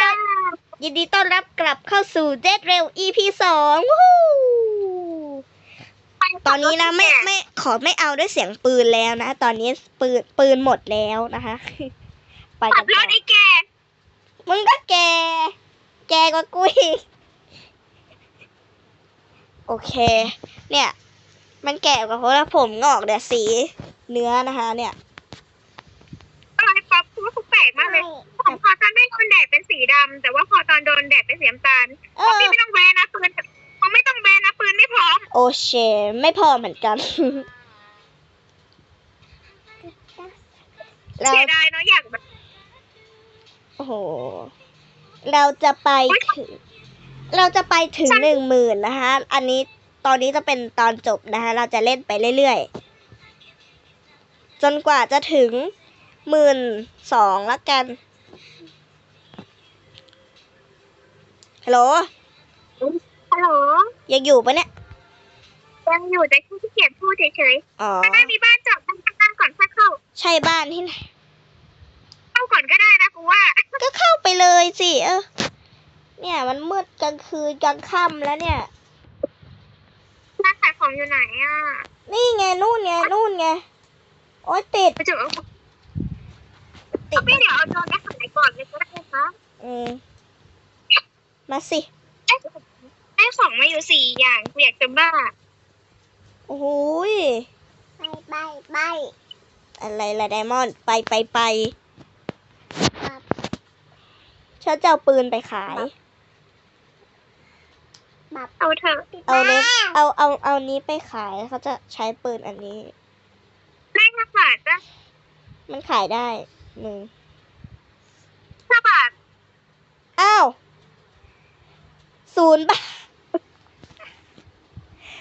ต้อนยินดีต้อนรับกลับเข้าสู่เจ็ดเร็ว EP สองวู้ฮู้ตอนนี้นะไม่ไม่ขอไม่เอาด้วยเสียงปืนแล้วนะ ตอนนี้ปืนปืนหมดแล้วนะคะ ไปขักับนรต่อถไอ้แก มึงก็แก แกกว่ากูอีกโอเค เนี่ย มันแก่กว่าเพราะว่าผมงอกเนี่ยสีเนื้อนะคะ เนี่ยอะไรป๊อปคือว่าเขาแปลกมากเลย ผมพอตอนได้โดนแดดเป็นสีดำแต่ว่าพอตอนโดนแดดเป็นสีน้ำตาลเอป๊อปอปี้ไม่ต้องแบนนะปืนมึงไม่ต้องแบนนะปืนไม่พร้อมโอเชไม่พอเหมือนกัน เราเสียดายเนาะอยากแบบโอ้โห เราจะไปถึงเราจะไปถึงหนึ่งหมื่นนะคะ อันนี้ตอนนี้จะเป็นตอนจบนะคะ เราจะเล่นไปเรื่อยๆ จนกว่าจะถึงหมื่นสองละกัน ฮัลโหล ฮัลโหล ยังอยู่ปะเนี่ย ยังอยู่แต่ขี้เกียจพูดเฉยอ๋อๆถ้าได้มีบ้านจอดข้างๆก่อนค่อยเข้า ใช่บ้านที่ไหน เข้าก่อนก็ได้นะกูว่า ก็เข้าไปเลยสิเออ เนี่ยมันมืดกลางคืนกลางค่ำแล้วเนี่ยร้านขายของอยู่ไหนอะ นี่ไงนู่นไงนู่นไง โอ๊ยติดไปเจอเอาติป๊อดปปี้เดี๋ยวเอาโดรนไปขายก่อนเลยก็ได้คะอืม มาสิ ได้ของมาอยู่สี่อย่างกูอยากจะบ้า โอ้โหยไปไปไปอะไรล่ะไดมอนด์ไปไปไปฉันจะเอาปืนไปขายเอาเถอะเอาเนี้เอาเอาเอานี้ไปขายเขาจะใช้ปืนอันนี้ได้ห้าบาทจ้ะมันขายได้หนึ่ง ห้าบาท อ้าว ศูนย์บาท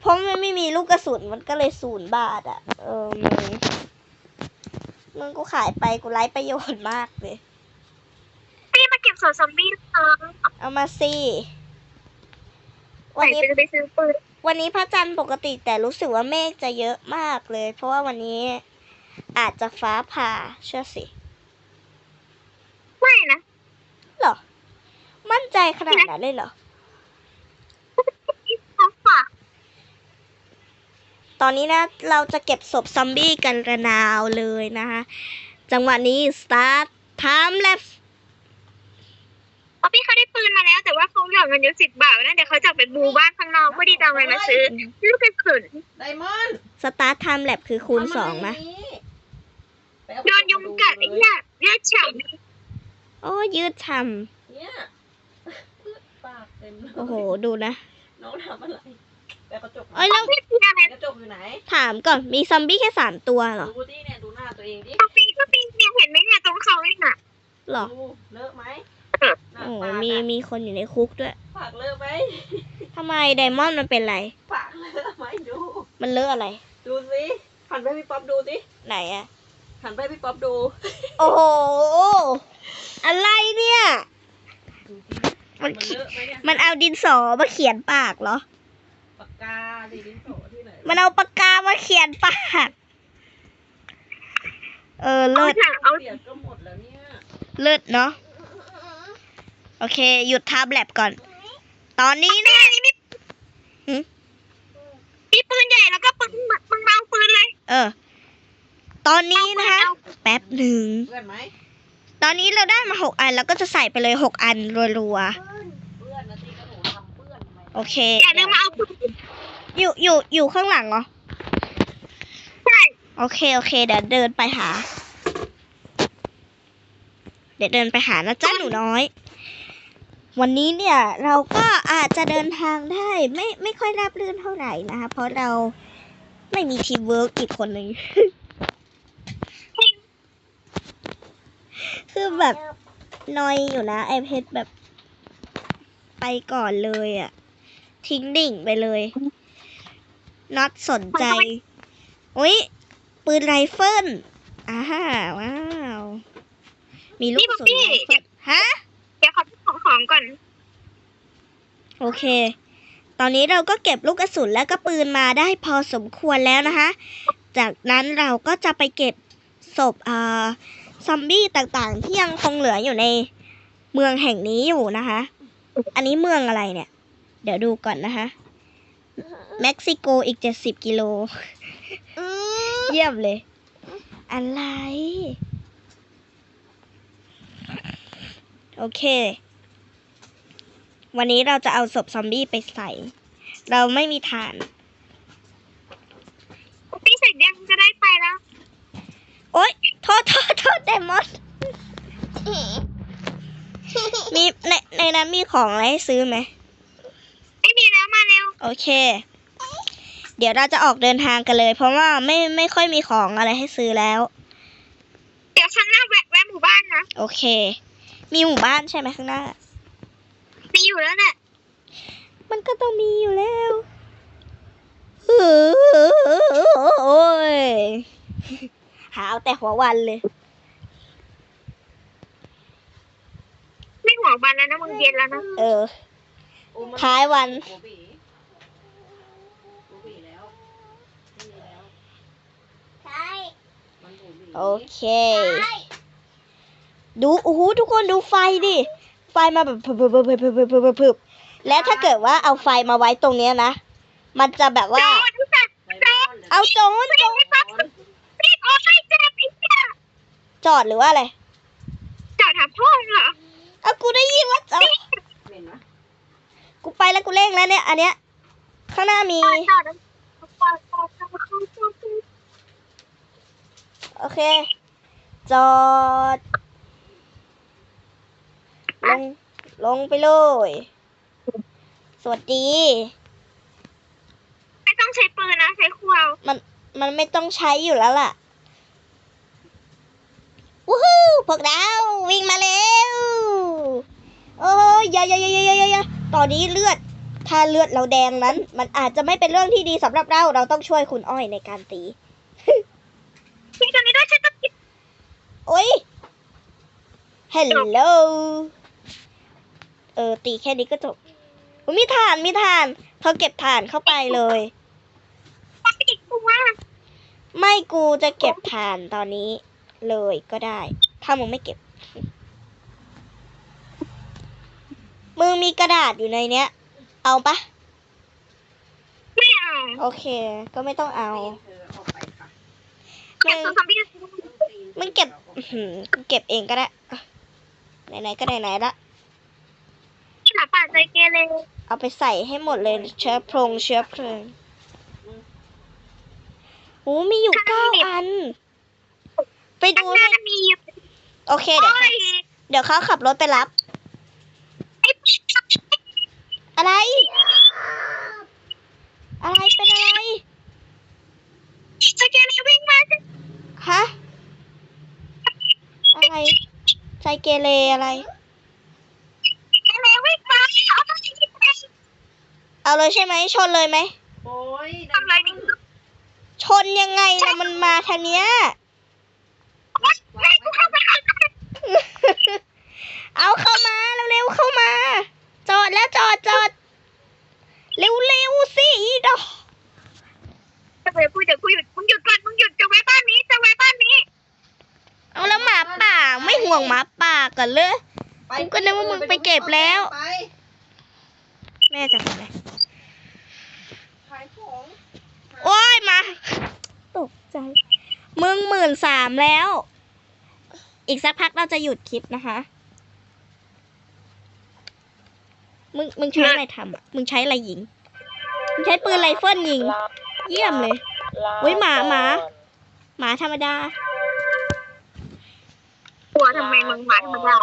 เพราะมันไม่มีลูกกระสุนมันก็เลยศูนย์บาทอะ เออมึงมึงกูขายไปกูไร้ประโยชน์มากเลย พี่มาเก็บสวนซอมบี้เออเอามาสิไหนวันนี้จะไปซื้อปืน วันนี้พระจันทร์ปกติแต่รู้สึกว่าเมฆจะเยอะมากเลย เพราะว่าวันนี้อาจจะฟ้าผ่าเชื่อสิไม่นะเหรอ มั่นใจขนาดนั้นเลยเหรอ เขาฝาก ตอนนี้นะเราจะเก็บศพซอมบี้กันระนาวเลยนะคะจังหวะนี้ start time lapse เพราะพี่เขาได้ปืนมาแล้ว แต่ว่าเขาหยอดเงินอยู่สิบบาทนะเดี๋ยวเขาจะไปบูบ้านข้างนอกเพื่อที่จะเอาเงินมาซื้อลูกกระสุนไดมอนด์ start time lapse คือคูณสองนะเอาโดมานยุงกัดไอ้เนี่ยเลือดฉ่โอ้ยืดทเนี่ยพืชปากเต็มเลยำโอ้โหดูนะ น้องทำอะไร แต่กระจกเอ้ยแล้วำพี่พี่อะไรกระจกอยู่ไหนถามก่อนมีซอมบี้แค่สามตัวเหรอดูดิเนี่ยดูหน้าตัวเองดิพี่ก็ปีเนี่ยเห็นไหมเนี่ยตรงเขาเลยน่ะเหรอดูเลอะไหมหน้าโอ้โหปากมีอะมีคนอยู่ในคุกด้วยปากเลอะไหมทำไมไดมอนด์มันเป็นไร ปากเลอะไหมดู มันเลอะอะไร ดูสิหันไปให้พี่ป๊อปดูสิไหนอะหันไปให้พี่ป๊อปดูโอ้โหอะไรเนี่ย ดูสิมันมันเลอะไหมเนี่ยมันเอาดินสอมาเขียนปากเหรอ ปากกาดิดินโสที่ไหนมันเอาปากกามาเขียนปากเออเอาเลิศเถอะเอาเสียก็หมดแล้วเนี่ยเลิศเนาะโอเค หยุดทับแลบก่อน ตอนนี้นะมีปืนใหญ่แล้วก็ปืนมึงเอาปืนเลย เออ ตอนนี้นะคะแป๊บหนึ่ง เพื่อนไหม ตอนนี้เราได้มาหกอันแล้วก็จะใส่ไปเลยหกอันรัวเโอเค อย่าลืมมาเอาปืนอยู่อยู่อยู่ข้างหลังเหรอ ใช่ โอเคโอเค เดี๋ยวเดินไปหา เดี๋ยวเดินไปหานะจ้าหนูน้อย วันนี้เนี่ยเราก็อาจจะเดินทางได้ไม่ไม่ค่อยราบรื่นเท่าไหร่นะคะเพราะเราไม่มีทีมเวิร์กอีกคนหนึ่งคือแบบนอยอยู่นะไอเพชรแบบไปก่อนเลยอะ ทิ้งดิ่งไปเลยน็อตสนใจอุ้ยปืนไรเฟิลอ่าว้าว มีลูกกระสุนไรเฟิลฮะ เดี๋ยวขอของของก่อน โอเค ตอนนี้เราก็เก็บลูกกระสุนและก็ปืนมาได้พอสมควรแล้วนะคะ จากนั้นเราก็จะไปเก็บศพอ่าซอมบี้ต่างๆ ที่ยังคงเหลืออยู่ในเมืองแห่งนี้อยู่นะคะ อันนี้เมืองอะไรเนี่ย เดี๋ยวดูก่อนนะคะ เม็กซิโกอีกเจ็ดสิบกิโล เยี่ยมเลย อะไร โอเค วันนี้เราจะเอาศพซอมบี้ไปใส่ เราไม่มีฐานป๊อปปี้เสร็จยังจะได้ไปแล้ว โอ๊ย โทษโทษโทษเดมอนมีในในนั้นมีของอะไรให้ซื้อไหมไม่มีแล้วมาเร็ว โอเค เดี๋ยวเราจะออกเดินทางกันเลย เพราะว่าไม่ไม่ค่อยมีของอะไรให้ซื้อแล้ว เดี๋ยวข้างหน้าแวะแวะหมู่บ้านนะโอเค มีหมู่บ้านใช่ไหมข้างหน้า มีอยู่แล้วแหละมันก็ต้องมีอยู่แล้วโอ้ยหาเอาแต่หัววันเลย ไม่หัวบันแล้วนะมึงเย็นแล้วนะ เออโอ้มันท้ายวันโบบี โอเค ดูโอ้โหทุกคนดูไฟดิ ไฟมาแบบพึบพึบพึบพึบพึบพึบและถ้าเกิดว่าเอาไฟมาไว้ตรงเนี้ยนะ มันจะแบบว่า เอาจงจงจอดหรือว่าอะไร จอดถามพ่อเหรอเอากูได้ยินว่าจอดกูไปแล้วกูเร่งแล้วเนี่ย อันเนี้ย ข้างหน้ามีจอด โอเค จอด ลง ลงไปเลย สวัสดี ไม่ต้องใช้ปืนนะใช้ควาวมันไม่ต้องใช้อยู่แล้วล่ะ วู้ฮู้พวกเราวิ่งมาเร็ว โอ้ยอย่าอย่าอย่าอย่าอย่าอย่าตอนนี้เลือด ถ้าเลือดเราแดงนั้น มันอาจจะไม่เป็นเรื่องที่ดีสำหรับเรา เราต้องช่วยคุณอ้อยในการตีที่ตรงนี้ด้วยใช้ตะเกียบ โอ้ย ฮัลโหล เออ ตีแค่นี้ก็จบอุ๊ยมีถ่าน มีถ่าน เขาเก็บถ่านเข้าไปเลยป๊อปปี้กลัวไม่กูจะเก็บถ่านตอนนี้เลยก็ได้ ถ้ามึงไม่เก็บ มึงมีกระดาษอยู่ในเนี้ย เอาปะไม่เอา โอเค ก็ไม่ต้องเอาเธอเอาไปค่ะเก็บตัวซอมบี้มึงเก็บอื้อหือกูเก็บเองก็ได้อะ ไหนๆก็ไหนๆละหาป่าใจเกเรเอาไปใส่ให้หมดเลยเชื้อเพลิงเชื้อเพลิงโอ้มีอยู่เก้าอัน ไปข้าดูงหน้าให้มีโอเคเดี๋ยวโอ้เขายเดี๋ยวเขาขับรถไปรับไอ้อะไร อะไรเป็นอะไรใจเกเรวิ่งมาใจฮะอะไร ใจเกเรอะไรเกเรวิ่งมาเอาไปที่ไหนเอาเลยใช่ไหมชนเลยไหม โอ้ยทำอะไรดิชนยังไงนะมันมาทางเนี้ย แม่กูเข้าไปข้างในเอาเข้ามาเร็วๆเข้ามา จอดแล้วจอดจอดเร็วๆสิอีดอก จะไปพูดเดี๋ยวกูหยุดมึงหยุดก่อนมึงหยุดจะไว้บ้านนี้จะไว้บ้านนี้ เอาแล้วหมาป่าไม่ห่วงหมาป่าก่อนเลยไปกูก็นึกว่ามึงไปเก็บแล้ว ไปแม่จะทำอะไรขายของโอ้ยมา ตกใจ มึงหมื่นสามแล้ว อีกสักพักเราจะหยุดคลิปนะคะ มึงมึงใช้อะไรทำอะ มึงใช้อะไรยิง มึงใช้ปืนไรเฟิลยิง เยี่ยมเลยอุ๊ยหมาหมา หมาธรรมดาก ลัวทำไมมึงหมาธรรมดา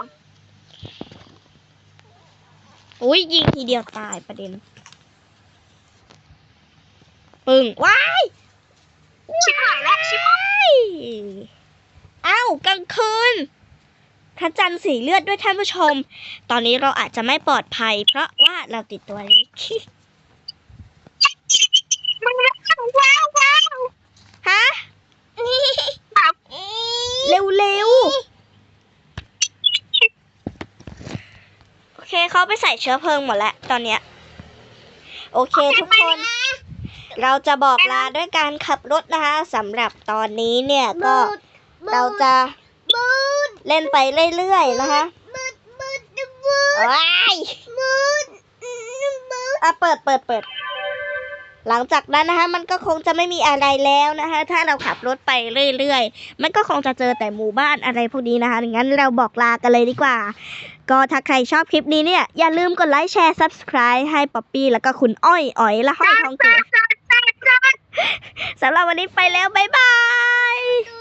อุ้ยยิงทีเดียวตายประเด็น ปึ้งว้ายชิบหายแล้วชิบหายอ้าวกลางคืนพระจันทร์สีเลือดด้วยท่านผู้ชม ตอนนี้เราอาจจะไม่ปลอดภัย เพราะว่าเราติดตัวนี้มึงว้าวว้าวฮะแบบเร็วเร็วโอ เคเขาไปใส่เชื้อเพลิงหมดแล้วตอนเนี้ย โอเคทุกคน เราจะบอกลาด้วยการขับรถนะคะสำหรับตอนนี้เนี่ยก็เราจะเล่นไปเรื่อยๆนะคะมืดมืดดูว้ายอะเปิดเปิดเปิด หลังจากนั้นนะคะ มันก็คงจะไม่มีอะไรแล้วนะคะ ถ้าเราขับรถไปเรื่อยๆ มันก็คงจะเจอแต่หมู่บ้านอะไรพวกนี้นะคะงั้นเราบอกลากันเลยดีกว่า ก็ถ้าใครชอบคลิปนี้เนี่ย อย่าลืมกดไลค์แชร์ subscribe ให้ป๊อปปี้แล้วก็คุณอ้อยอ๋อยและห้อยทองเกตจ้าจ้าจ้าสำหรับวันนี้ไปแล้ว บ๊ายบายดู